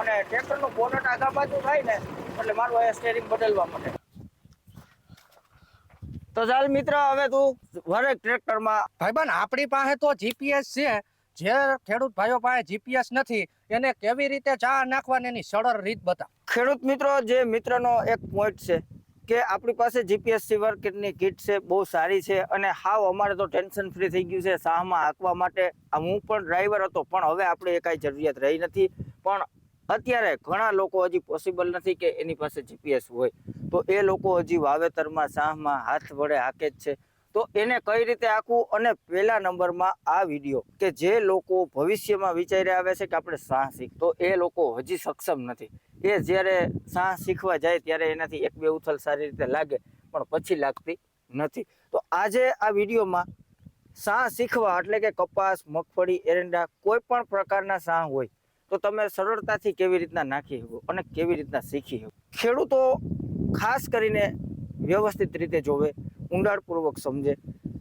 અને ટ્રેક્ટરનું બોનટ આગા બાજુ થાય ને એટલે મારું અહીંયા સ્ટેરિંગ બદલવા માટે તો ચાલ મિત્ર હવે તું વરેક ટ્રેક્ટરમાં ભાઈબંધ આપણી પાસે તો જીપીએસ છે. જે ખેડૂત ભાઈઓ પાસે જીપીએસ નથી એને કેવી રીતે ચા નાખવાની એની સરળ રીત બતાવ. ખેડૂત મિત્રો જે મિત્રનો એક પોઈન્ટ છે કે આપણી પાસે જીપીએસ સીવર કિટની કિટ છે બહુ સારી છે અને હાવ અમારે તો ટેન્શન ફ્રી થઈ ગયું છે શાહમાં હાંકવા માટે. હું પણ ડ્રાઈવર હતો પણ હવે આપણે એ કાંઈ જરૂરિયાત રહી નથી. પણ અત્યારે ઘણા લોકો હજી પોસિબલ નથી કે એની પાસે જીપીએસ હોય. તો એ લોકો હજી વાવેતરમાં સાહમાં હાથ વડે હાકે જ છે. તો એને કઈ રીતે આખું અને પહેલા નંબરમાં આ વીડિયો કે જે લોકો ભવિષ્યમાં વિચારી આવે છે કે આપણે સાહ શીખ. તો એ લોકો હજી સક્ષમ નથી. એ જ્યારે સાહ શીખવા જાય ત્યારે એનાથી એક બે ઉથલ સારી રીતે લાગે, પણ પછી લાગતી નથી. તો આજે આ વિડીયોમાં સાહ શીખવા એટલે કે કપાસ, મગફળી, એરંડા કોઈ પણ પ્રકારના સાહ હોય તો તમે સરળતાથી કેવી રીતના નાખી શકો અને કેવી રીતના શીખી શકો? ખેડૂતો ખાસ કરીને વ્યવસ્થિત રીતે જોવે, ઊંડાણપૂર્વક સમજે.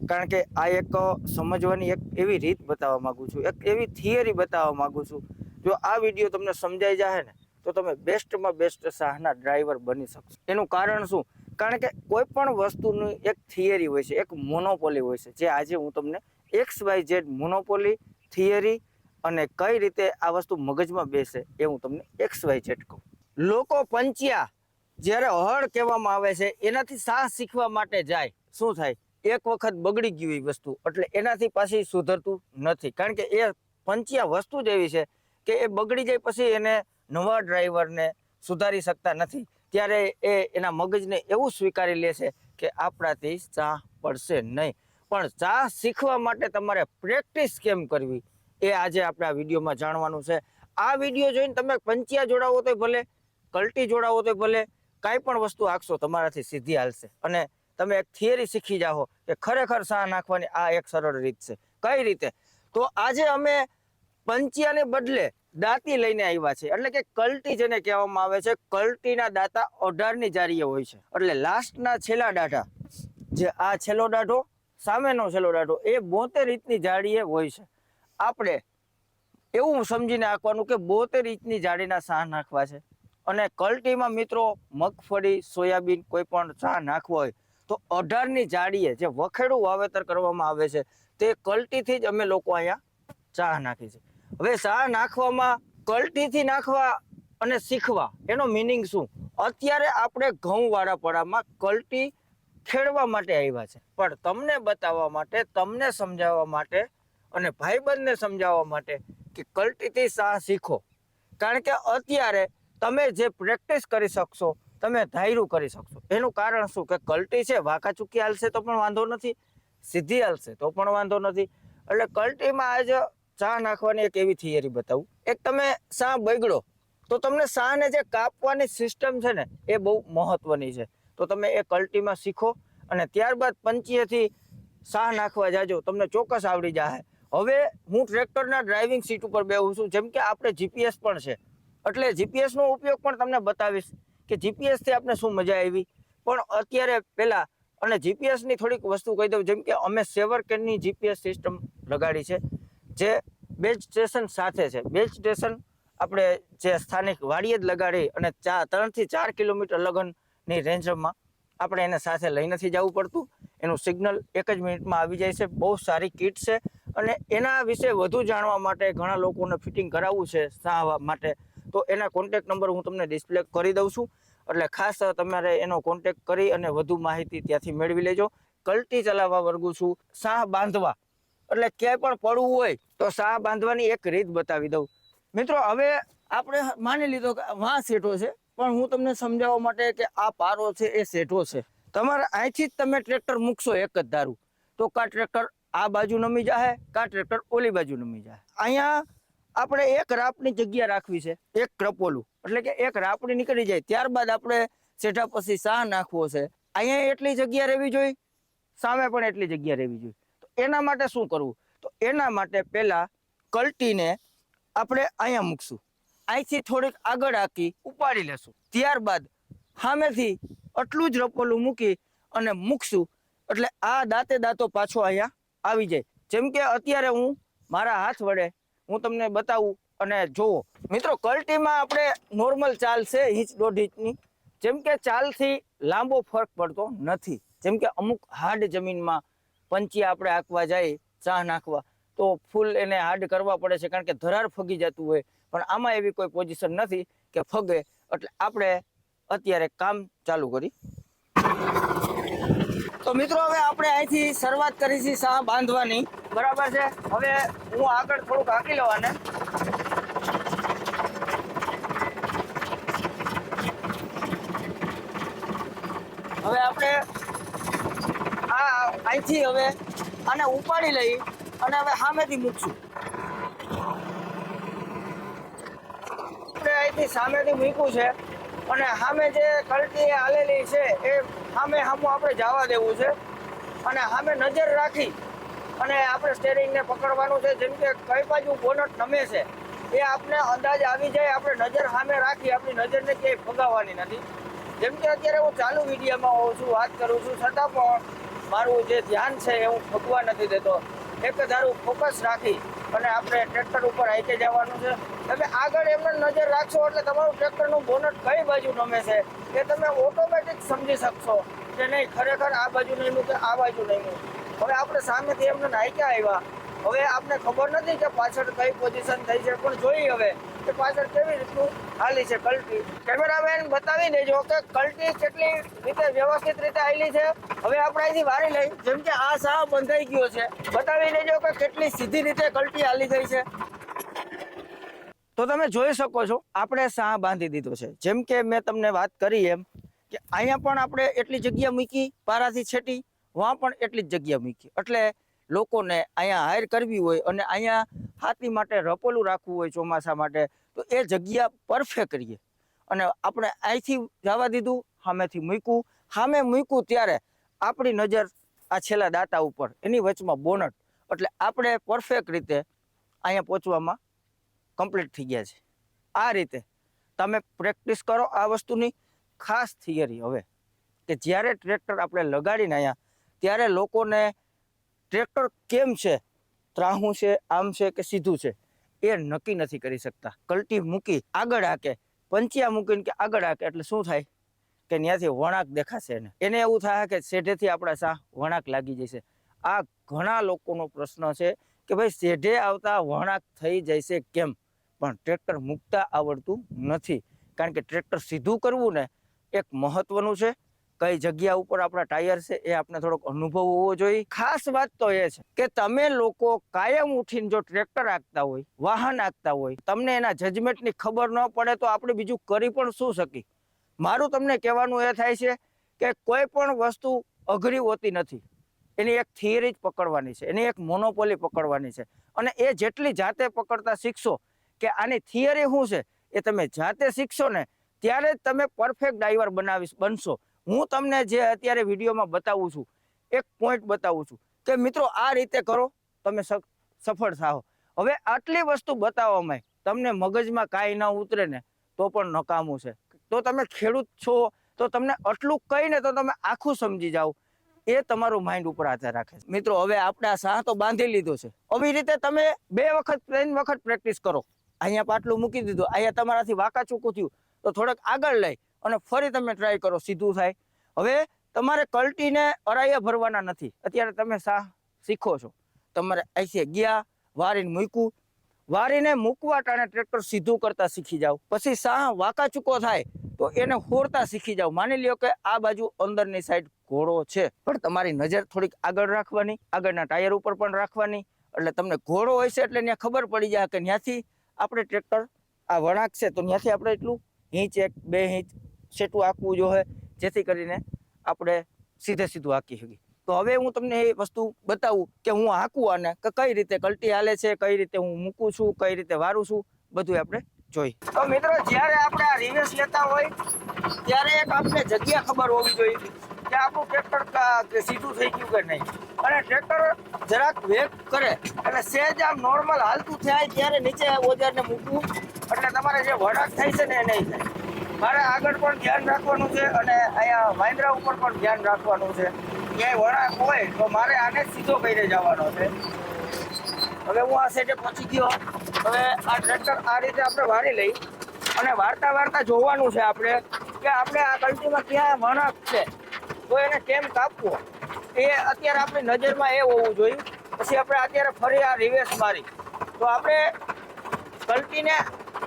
કારણ કે આ એક સમજવાની એક એવી રીત બતાવવા માંગુ છું, એક એવી થિયરી બતાવવા માંગુ છું. જો આ વીડિયો તમને સમજાઈ જાય ને, તો તમે બેસ્ટમાં બેસ્ટ શાહના ડ્રાઈવર બની શકશો. એનું કારણ શું? કારણ કે કોઈ પણ વસ્તુની એક થિયરી હોય છે, એક મોનોપોલી હોય છે. જે આજે હું તમને X Y Z monopoly theory અને કઈ રીતે આ વસ્તુ મગજમાં બેસે એ હું તમને એક્સ વાય ઝેડ કહું. લોકો પંચ્યા જ્યારે હળ કહેવામાં આવે છે, એનાથી સાહ શીખવા માટે જાય. શું થાય? એક વખત બગડી ગયું એ વસ્તુ, એટલે એનાથી પાછી સુધરતું નથી. કારણ કે એ પંચ્યા વસ્તુ જ એવી છે કે એ બગડી જાય પછી એને નવા ડ્રાઈવરને સુધારી શકતા નથી. ત્યારે એ એના મગજને એવું સ્વીકારી લે છે કે આપણાથી ચા પડશે નહીં. પણ ચા શીખવા માટે તમારે પ્રેક્ટિસ કેમ કરવી? એ આજે આપણે આ વિડીયોમાં જાણવાનું છે. આ વીડિયો જોઈને તમે પંચિયા જોડાવો તો ભલે, કલ્ટી જોડાવો તો ભલે, કાંઈ પણ વસ્તુ આંકશો તમારાથી સીધી હાલશે. અને તમે એક થિયરી શીખી જાઓ કે ખરેખર સા નાખવાની આ એક સરળ રીત છે. કઈ રીતે? તો આજે અમે પંચિયાને બદલે દાંતી લઈને આવ્યા છે એટલે કે કલ્ટી જેને કહેવામાં આવે છે, કલ્ટીના દાંતા અઢારની જારીએ હોય છે. એટલે લાસ્ટના છેલ્લા દાઢા જે આ છેલ્લો દાઢો સામેનો છેલ્લો દાઢો એ બોતેર રીતની જાળીએ હોય છે. આપણે એવું સમજીને આંકવાનું કે બોતેર ઇંચની જાડીના સાહ નાખવા છે. અને કલ્ટીમાં મિત્રો મગફળી, સોયાબીન કોઈ પણ ચા નાખવો હોય તો અઢારની જાડીએ જે વખેડું વાવેતર કરવામાં આવે છે તે કલ્ટીથી જ અમે લોકો અહીંયા ચા નાખી છે. હવે ચા નાખવામાં કલ્ટીથી નાખવા અને શીખવા એનો મિનિંગ શું? અત્યારે આપણે ઘઉંવાળા પડામાં કલ્ટી ખેડવા માટે આવ્યા છે. પણ તમને બતાવવા માટે, તમને સમજાવવા માટે અને ભાઈબંધને સમજાવવા માટે કે કલ્ટીથી શાહ શીખો. કારણ કે અત્યારે તમે જે પ્રેક્ટિસ કરી શકશો, તમે ધાયરું કરી શકશો. એનું કારણ શું? કે કલ્ટી છે વાંકા ચૂકી હાલશે તો પણ વાંધો નથી, સીધી હાલશે તો પણ વાંધો નથી. એટલે કલ્ટીમાં આજે ચા નાખવાની એક એવી થિયરી બતાવું. એક તમે શા બગડો, તો તમને શાને જે કાપવાની સિસ્ટમ છે ને, એ બહુ મહત્વની છે. તો તમે એ કલ્ટીમાં શીખો અને ત્યારબાદ પંચીએથી શાહ નાખવા જાજો, તમને ચોક્કસ આવડી જાય હવે હું ટ્રેક્ટરના ડ્રાઇવિંગ સીટ ઉપર બેહું છું, જેમ કે આપણે જીપીએસ પણ છે. એટલે જીપીએસનો ઉપયોગ પણ તમને બતાવીશ કે જીપીએસથી આપણે શું મજા આવી. પણ અત્યારે પહેલાં, અને જીપીએસની થોડીક વસ્તુ કહી દઉં, જેમ કે અમે સેવર કેનની જીપીએસ સિસ્ટમ લગાડી છે, જે બેઝ સ્ટેશન સાથે છે. બેઝ સ્ટેશન આપણે જે સ્થાનિક વાડીએ જ લગાડી અને ચાર ત્રણથી ચાર કિલોમીટર લગનની રેન્જમાં આપણે એને સાથે લઈ નથી જવું પડતું. એનું સિગ્નલ એક જ મિનિટમાં આવી જાય છે. બહુ સારી કીટ છે. અને એના વિશે વધુ જાણવા માટે ઘણા લોકોને ફિટિંગ કરાવવું છે શાહ માટે, તો એના કોન્ટેક નંબર હું તમને ડિસ્પ્લે કરી દઉં છું. એટલે ખાસ તમારે એનો કોન્ટેક કરી અને વધુ માહિતી ત્યાંથી મેળવી લેજો. કલ્ટી ચલાવવા વર્ગું છું શાહ બાંધવા. એટલે ક્યાંય પણ પડવું હોય તો શાહ બાંધવાની એક રીત બતાવી દઉં. મિત્રો, હવે આપણે માની લીધો કે વાં સેઠો છે, પણ હું તમને સમજાવવા માટે કે આ પારો છે એ સેઠો છે. તમારે અહીંથી જ તમે ટ્રેક્ટર મૂકશો એક જ ધારું. તો કા ટ્રેક્ટર આ બાજુ નમી જાય કા ટ્રેક્ટર ઓલી બાજુ નમી જાય અહીંયા આપણે એક રાપની જગ્યા રાખવી છે, એક ક્રપોલું. એટલે કે એક રાપડી નીકળી જાય, ત્યારબાદ આપણે સેઠા પછી શાહ નાખવો છે. અહીંયા એટલી જગ્યા રહેવી જોઈએ, સામે પણ એટલી જગ્યા રહેવી જોઈએ. તો એના માટે શું કરવું? તો એના માટે પહેલાં કલ્ટીને આપણે અહીંયા મૂકશું. અહીંથી થોડીક આગળ આકી ઉપાડી લેશું. ત્યારબાદ સામેથી આટલું જ રપોલું મૂકી અને મૂકશું. એટલે આ દાંતે દાંતો પાછો અહીંયા આવી જાય. જેમ કે અત્યારે હું મારા હાથ વડે હું તમને બતાવું અને જોવો મિત્રો, કલ્ટીમાં આપણે નોર્મલ ચાલ છે ઇંચ દોઢ ઇંચની. જેમ કે ચાલથી લાંબો ફરક પડતો નથી. જેમ કે અમુક હાર્ડ જમીનમાં પંચી આપણે આંકવા જાય ચા નાખવા, તો ફૂલ એને હાર્ડ કરવા પડે છે કારણ કે ધરાર ફગી જતું હોય. પણ આમાં એવી કોઈ પોઝિશન નથી કે ફગે. એટલે આપણે અત્યારે કામ ચાલુ કરી. તો મિત્રો હવે આપણે અહીંથી શરૂઆત કરી છે સા બાંધવાની. બરાબર છે? હવે હું આગળ થોડુંક હાંકી લેવાને. હવે આપણે આ અહીંથી હવે આને ઉપાડી લઈ અને હવે સામેથી મૂકશું. આપણે અહીંથી સામેથી મૂક્યું છે. અને સામે જે કલટી હાલેલી છે એ સામે સામું આપણે જવા દેવું છે. અને સામે નજર રાખી અને આપણે સ્ટેરિંગને પકડવાનું છે. જેમ કે કઈ બાજુ બોનટ નમે છે, એ આપણે અંદાજ આવી જાય. આપણે નજર સામે રાખી, આપણી નજરને ક્યાંય ફગાવવાની નથી. જેમ કે અત્યારે હું ચાલુ વિડીયોમાં હોઉં છું, વાત કરું છું. છતાં પણ મારું જે ધ્યાન છે એ હું ફગવા નથી દેતો. એક ધારું ફોકસ રાખી અને આપણે ટ્રેક્ટર ઉપર આઈકે જવાનું છે. તમે આગળ એમને નજર રાખશો એટલે તમારું ટ્રેક્ટરનું બોનટ કઈ બાજુ નમે છે એ તમે ઓટોમેટિક સમજી શકશો કે નહીં, ખરેખર આ બાજુ નહીં કે આ બાજુ નહીં હવે આપણે સામેથી એમને નાખ્યા આવ્યા. હવે આપને ખબર નથી કે પાછળ કઈ પોઝિશન થઈ છે, પણ જોઈ હવે. કે કેવી રીતનું હાલી છે કલ્ટી? કેમેરામેન બતાવી દેજો કે કલ્ટી કેટલી રીતે વ્યવસ્થિત રીતે આવેલી છે. હવે આપણે અહીંથી વારી લઈ. જેમ કે આ સાવ બંધાઈ ગયો છે. બતાવી દેજો કે કેટલી સીધી રીતે કલ્ટી હાલી ગઈ છે. તો તમે જોઈ શકો છો, આપણે સાહ બાંધી દીધો છે. જેમ કે મેં તમને વાત કરી એમ કે અહીંયા પણ આપણે એટલી જગ્યા મૂકી, પારાથી છેટી, વાં પણ એટલી જ જગ્યા મૂકી. એટલે લોકોને અહીંયા હાયર કરવી હોય અને અહીંયા હાથી માટે રપોલું રાખવું હોય ચોમાસા માટે, તો એ જગ્યા પરફેક્ટ કરીએ અને આપણે અહીંથી જવા દીધું, સામેથી મૂક્યું. સામે મૂક્યું ત્યારે આપણી નજર આ છેલ્લા દાંતા ઉપર, એની વચમાં બોનટ. એટલે આપણે પરફેક્ટ રીતે અહીંયા પહોંચવામાં કમ્પ્લીટ થઈ ગયા છે. આ રીતે તમે પ્રેક્ટિસ કરો આ વસ્તુની ખાસ થિયરી હવે, કે જ્યારે ટ્રેક્ટર આપણે લગાડીને અહીંયા, ત્યારે લોકોને ટ્રેક્ટર કેમ છે? ત્રાહું છે, આમ છે કે સીધું છે, એ નક્કી નથી કરી શકતા. કલટી મૂકી આગળ હાકે, પંચિયા મૂકીને કે આગળ હાકે, એટલે શું થાય? કે ત્યાંથી વણાક દેખાશે એને. એને એવું થાય કે શેઢેથી આપણા સા વળાંક લાગી જશે. આ ઘણા લોકોનો પ્રશ્ન છે કે ભાઈ શેઢે આવતા વણાક થઈ જશે કેમ? પણ ટ્રેક્ટર મૂકતા આવડતું નથી. કારણ કે ટ્રેક્ટર સીધું કરવું ને એક મહત્વનું છે. કઈ જગ્યા ઉપર આપણા ટાયર છે એ આપણે થોડોક અનુભવ હોવો જોઈએ. ખાસ વાત તો એ છે કે તમે લોકો કાયમ ઉઠીને જો ટ્રેક્ટર આંકતા હોય, વાહન આંકતા હોય, તમને એના જજમેન્ટની ખબર ન પડે તો આપણે બીજું કરી પણ શું શકી મારું તમને કહેવાનું એ થાય છે કે કોઈ પણ વસ્તુ અઘરી હોતી નથી. એની એક થિયરી જ પકડવાની છે, એની એક મોનોપોલી પકડવાની છે. અને એ જેટલી જાતે પકડતા શીખશો કે આની થિયરી શું છે એ તમે જાતે શીખશો ને ત્યારે જ તમે પરફેક્ટ ડ્રાઈવર બનાવી બનશો. હું તમને જે અત્યારે વિડીયોમાં બતાવું છું, એક પોઈન્ટ બતાવું છું કે મિત્રો આ રીતે કરો, તમે સફળ થાઓ. હવે આટલી વસ્તુ બતાવવામાં તમને મગજમાં કાંઈ ના ઉતરે ને, તો પણ નકામું છે. તો તમે ખેડૂત છો, તો તમને આટલું કહીને તો તમે આખું સમજી જાઓ. એ તમારું માઇન્ડ ઉપર આધાર રાખે છે. મિત્રો, હવે આપણે આ સાહ તો બાંધી લીધો છે. આવી રીતે તમે બે વખત, ત્રણ વખત પ્રેક્ટિસ કરો. અહીંયા પાટલું મૂકી દીધું. અહીંયા તમારાથી વાંકા ચૂકું થયું. તો થોડોક આગળ લઈ. અને ફરી તમે ટ્રાય કરો, સીધું થાય. હવે તમારે કલ્ટીને અરાયા ભરવાના નથી. અત્યારે તમે સાહ શીખો છો. તમારે અહીંથી ગયા, વારીને મૂક્યું. વારીને મૂકવા ટાણે ટ્રેક્ટર સીધું કરતા શીખી જાઓ. પછી સાહ વાંકા ચૂકો થાય, તો એને હોરતા શીખી જાઓ. માની લ્યો કે આ બાજુ અંદરની સાઈડ ઘોડો છે, પણ તમારી નજર થોડીક આગળ રાખવાની, આગળના ટાયર ઉપર પણ રાખવાની. એટલે તમને ઘોડો હોય છે એટલે ત્યાં ખબર પડી જાય કે ત્યાંથી આપણે ટ્રેક્ટર આ વળાંક છે, તો ત્યાંથી આપણે એટલું ઇંચ એક, બે ઇંચ સેટું આંકવું જોઈએ જેથી કરીને આપણે સીધે સીધું આંકી શકીએ. તો હવે હું તમને એ વસ્તુ બતાવું કે હું હાંકું આને કઈ રીતે કલ્ટી હાલે છે, કઈ રીતે હું મૂકું છું, કઈ રીતે વારું છું, બધું આપણે જોઈ તો મિત્રો, જ્યારે આપણે આ રિવર્સ લેતા હોય, ત્યારે એક આપણે જગ્યા ખબર હોવી જોઈએ કે આપણું ટ્રેક્ટર સીધું થઈ ગયું કે નહીં. અને ટ્રેક્ટર જરાક વેગ કરે, એટલે સહેજ આમ નોર્મલ હાલતું થાય ત્યારે નીચે ઓજારને મૂકવું, એટલે તમારે જે વળાક થાય છે ને એ નહીં થાય. મારે આગળ પણ ધ્યાન રાખવાનું છે અને અહીંયા વાંદરા ઉપર પણ ધ્યાન રાખવાનું છે. ક્યાંય વળાંક હોય તો મારે આને સીધો કરીને જવાનો છે. હવે હું આ સેટે પહોંચી ગયો. હવે આ ટ્રેક્ટર આ રીતે આપણે વાળી લઈ અને વાર્તા વાર્તા જોવાનું છે આપણે કે આપણે આ કલ્ટીમાં ક્યાં વણાક છે. તો એને કેમ કાપવો? એ અત્યારે આપણી નજરમાં એ હોવું જોઈએ. પછી આપણે અત્યારે ફરી આ રિવેસ મારી. તો આપણે કલ્ટીને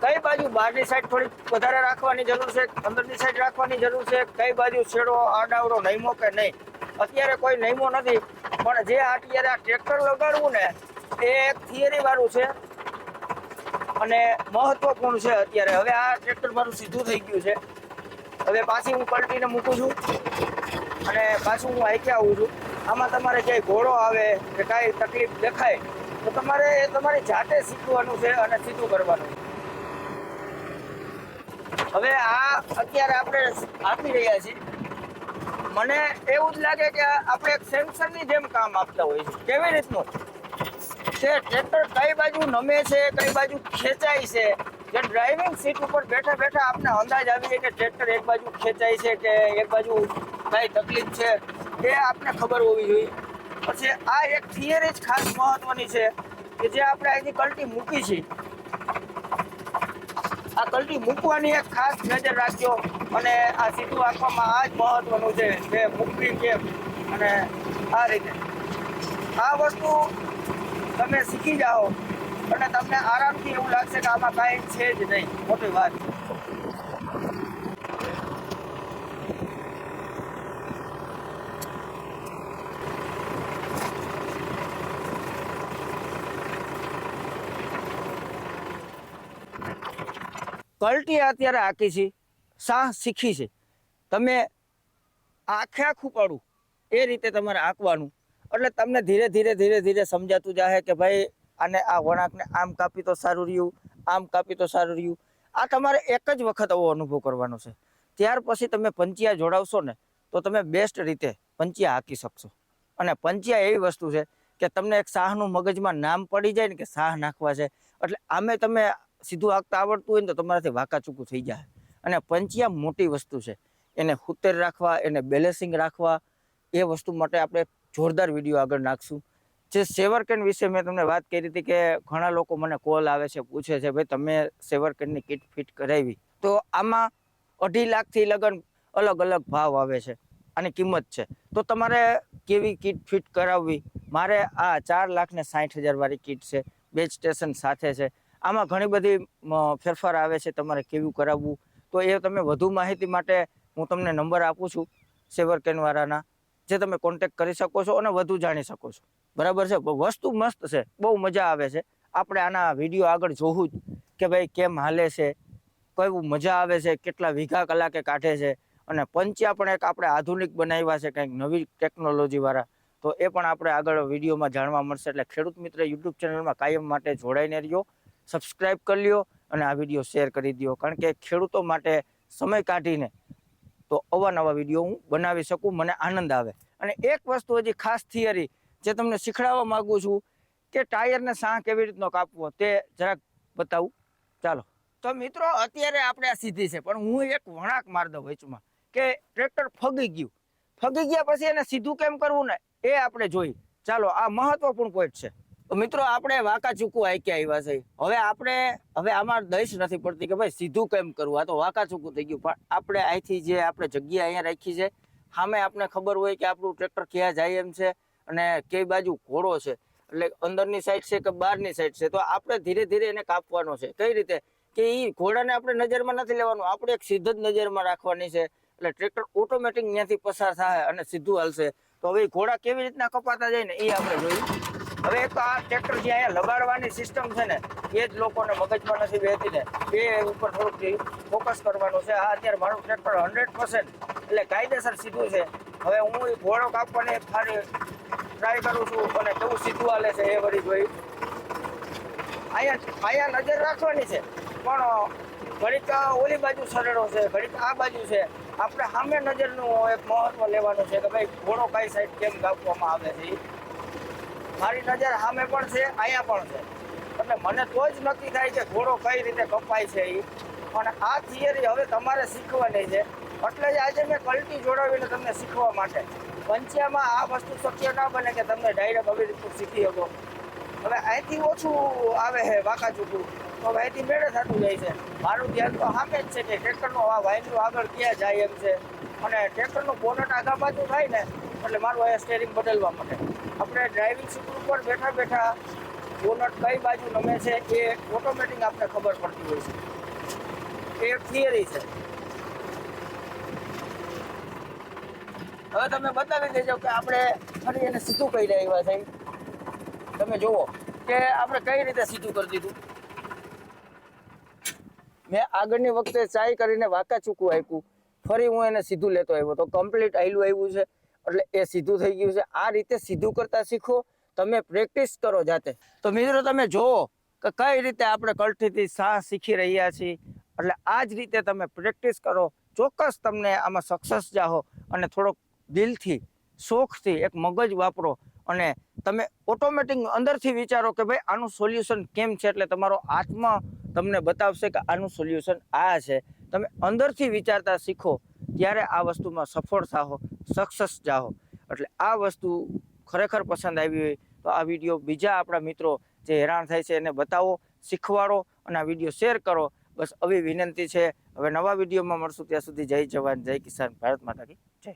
કઈ બાજુ બહારની સાઈડ થોડી વધારે રાખવાની જરૂર છે? અંદરની સાઈડ રાખવાની જરૂર છે? કઈ બાજુ છેડો આડાવડો નહીમો કે નહીં? અત્યારે કોઈ નહીમો નથી, પણ જે અત્યારે આ ટ્રેક્ટર લગાડવું ને, એ એક થિયરી વાળું છે અને મહત્વપૂર્ણ છે અત્યારે. હવે આ ટ્રેક્ટર મારું સીધું થઈ ગયું છે. હવે પાછી હું પલટીને મૂકું છું અને પાછું હું આઈકે આવું છું. આમાં તમારે ક્યાંય ઘોડો આવે કે કાંઈ તકલીફ દેખાય, તો તમારે એ તમારી જાતે શીખવાનું છે અને સીધું કરવાનું હવે આ અત્યારે આપણે આપી રહ્યા છીએ. મને એવું જ લાગે કે આપણે એક સેન્સરની જેમ કામ આપતા હોય છે. કેવી રીતનું? કે ટ્રેક્ટર કઈ બાજુ નમે છે, કઈ બાજુ ખેંચાય છે? જે ડ્રાઇવિંગ સીટ ઉપર બેઠા બેઠા આપને અંદાજ આવી જાય કે ટ્રેક્ટર એક બાજુ ખેંચાય છે કે એક બાજુ કઈ તકલીફ છે? એ આપને ખબર હોવી જોઈએ. પછી આ એક થિયરી જ ખાસ મહત્વની છે કે જે આપણે અહીંથી કલ્ટી મૂકી છે. આ કલ્ટી મૂકવાની એક ખાસ નજર રાખજો અને આ સીધું રાખવામાં આ જ મહત્વનું છે કે મૂકવી કેમ અને આ રીતે. આ વસ્તુ તમે શીખી જાઓ અને તમને આરામથી એવું લાગશે કે આમાં કાંઈ છે જ નહીં. મોટી વાત. કલ્ટી અત્યારે આંકી છે, સાહ શીખી છે. તમે આખે આખું પડું, એ રીતે તમારે આંકવાનું. એટલે તમને ધીરે ધીરે ધીરે ધીરે સમજાતું જાહે કે ભાઈ, આને આ વળાંકને આમ કાપી તો સારું રહ્યું, આમ કાપી તો સારું રહ્યું. આ તમારે એક જ વખત આવો અનુભવ કરવાનો છે. ત્યાર પછી તમે પંચિયા જોડાવશો ને, તો તમે બેસ્ટ રીતે પંચિયા હાંકી શકશો. અને પંચિયા એવી વસ્તુ છે કે તમને એક શાહનું મગજમાં નામ પડી જાય ને કે શાહ નાખવા છે. એટલે આમે તમે સીધું હાંકતા આવડતું હોય ને તો તમારાથી વાંકાચૂકું થઈ જાય. અને પંચિયા મોટી વસ્તુ છે. એને હુતેર રાખવા, એને બેલેન્સિંગ રાખવા, એ વસ્તુ માટે આપણે જોરદાર વીડિયો આગળ નાખશું. જે સેવરકેન વિશે મેં તમને વાત કરી હતી કે ઘણા લોકો મને કોલ આવે છે, પૂછે છે, ભાઈ, તમે સેવરકેનની કિટ ફિટ કરાવી? તો આમાં અઢી લાખથી લગન અલગ અલગ ભાવ આવે છે આની કિંમત છે. તો તમારે કેવી કિટ ફિટ કરાવવી? મારે આ ચાર લાખ ને સાઠ હજાર વાળી કિટ છે. બે સ્ટેશન સાથે છે. આમાં ઘણી બધી ફેરફાર આવે છે તમારે કેવું કરાવવું. તો એ તમે વધુ માહિતી માટે હું તમને નંબર આપું છું, સેવર કેનવારાના, જે તમે કોન્ટેક્ટ કરી શકો છો અને વધુ જાણી શકો છો. બરાબર છે? વસ્તુ મસ્ત છે. બહુ મજા આવે છે. આપણે આના વીડિયો આગળ જોવું જ કે ભાઈ કેમ હાલે છે કયું મજા આવે છે, કેટલા વીઘા કલાકે કાઢે છે અને પંચ્યા પણ એક આપણે આધુનિક બનાવ્યા છે કંઈક નવી ટેકનોલોજીવાળા તો એ પણ આપણે આગળ વિડીયોમાં જાણવા મળશે. એટલે ખેડૂત મિત્ર યુટ્યુબ ચેનલમાં કાયમ માટે જોડાઈને રહ્યો. સબસ્ક્રાઇબ કરી લ્યો અને આ વીડિયો શેર કરી દો કારણ કે ખેડૂતો માટે સમય કાઢીને તો અવાનવા વીડિયો હું બનાવી શકું, મને આનંદ આવે. અને એક વસ્તુ હજી ખાસ થિયરી જે તમને શીખડાવવા માંગુ છું કે ટાયરને સાહ કેવી રીતનો કાપવો તે જરાક બતાવું. ચાલો. તો મિત્રો, અત્યારે આપણે આ સીધી છે, પણ હું એક વણાક માર વચમાં કે ટ્રેક્ટર ફગી ગયું. ફગી ગયા પછી એને સીધું કેમ કરવું ને? એ આપણે જોઈ. ચાલો, આ મહત્વપૂર્ણ પોઈન્ટ છે. મિત્રો, આપણે વાંકા ચૂકું આઈકે આવ્યા છે. હવે આપણે, હવે આમાં દહીશ નથી પડતી કે ભાઈ સીધું કેમ કરવું? આ તો વાંકા ચૂકું થઈ ગયું. પણ આપણે અહીંથી જે આપણે જગ્યા અહીંયા રાખી છે, સામે આપણે ખબર હોય કે આપણું ટ્રેક્ટર ક્યાં જાય એમ છે અને કઈ બાજુ ઘોડો છે. એટલે અંદરની સાઈડ છે કે બહારની સાઈડ છે? તો આપણે ધીરે ધીરે એને કાપવાનો છે. કઈ રીતે? કે એ ઘોડાને આપણે નજરમાં નથી લેવાનું. આપણે એક સીધ જ નજરમાં રાખવાની છે. એટલે ટ્રેક્ટર ઓટોમેટિક ત્યાંથી પસાર થાય અને સીધું હાલશે. તો હવે ઘોડા કેવી રીતના કપાતા જાય ને એ આપણે જોયું. હવે એક આ ટ્રેક્ટર જે અહીંયા લગાડવાની સિસ્ટમ છે ને, એ જ લોકોને મગજમાં નથી વહેતી ને એ ઉપર થોડુંક ફોકસ કરવાનું છે. આ અત્યારે મારું ટ્રેક્ટર હંડ્રેડ પર્સન્ટ એટલે કાયદેસર સીધું છે. હવે હું એ ઘોડો કાપવાની ખાલી ટ્રાય કરું છું અને કેવું સીધું હાલે છે એ વળી જોઈ. અહીંયા અહીંયા નજર રાખવાની છે, પણ ઘડીક ઓલી બાજુ સરળો છે, ઘડીક આ બાજુ છે. આપણે સામે નજરનું એક મહત્વ લેવાનું છે કે ભાઈ ઘોડો કઈ સાઈડ કેમ કાપવામાં આવે છે. મારી નજર સામે પણ છે, અહીંયા પણ છે. એટલે મને તો જ નક્કી થાય કે ઘોડો કઈ રીતે કપાય છે એ અને આ થિયરી હવે તમારે શીખવાની છે. એટલે જ આજે મેં કલ્ટી જોડાવીને તમને શીખવા માટે. પંચ્યામાં આ વસ્તુ શક્ય ના બને કે તમને ડાયરેક્ટ આવી રીતનું શીખી શકો. હવે અહીંથી ઓછું આવે છે વાંકા ચૂકું તો હવે અહીંથી મેળે થતું જાય છે. મારું ધ્યાન તો સામે જ છે કે ટ્રેક્ટરનો આ વાયરું આગળ ક્યાં જાય એમ છે. અને ટ્રેક્ટરનું બોનટ આગા બાજુ થાય ને, એટલે મારું અહીંયા સ્ટેરિંગ બદલવા માટે. આપણે ડ્રાઇવિંગ સીટ ઉપર બેઠા બેઠા બોનટ કઈ બાજુ નમે છે એ ઓટોમેટિક આપણે ખબર પડતી હોય છે. એ થિયરી છે. હવે તમે બતાવી દેજો કે આપણે ફરી એને સીધું કહી રહ્યા સાહેબ તમે જુઓ કે આપણે કઈ રીતે સીધું કરી દીધું. મેં આગળની વખતે ચાય કરીને વાંકા ચૂકવું આપ્યું. ફરી હું એને સીધું લેતો આવ્યો તો કમ્પ્લીટ આયલું આવ્યું છે. એટલે એ સીધું થઈ ગયું છે. આ રીતે સીધું કરતા શીખો. તમે પ્રેક્ટિસ કરો જાતે. તો મિત્રો તમે જુઓ કે કઈ રીતે આપણે કલઠીથી સાહ શીખી રહ્યા છીએ. એટલે આ જ રીતે તમે પ્રેક્ટિસ કરો. ચોક્કસ તમને આમાં સક્સેસ જાઓ અને થોડોક દિલથી, શોખથી એક મગજ વાપરો. અને તમે ઓટોમેટિક અંદરથી વિચારો કે ભાઈ આનું સોલ્યુશન કેમ છે? એટલે તમારો આત્મા તમને બતાવશે કે આનું સોલ્યુશન આ છે. તમે અંદરથી વિચારતા શીખો. ત્યારે આ વસ્તુમાં સફળ થાઓ સક્સેસ જાઓ. એટલે આ વસ્તુ ખરેખર પસંદ આવી હોય તો આ વીડિયો બીજા આપણા મિત્રો જે હેરાન થાય છે એને બતાવો, શીખવાડો અને આ વીડિયો શેર કરો. બસ આવી વિનંતી છે. હવે નવા વિડીયોમાં મળશું. ત્યાં સુધી જય જવાન, જય કિસાન ભારત માતા કી જય.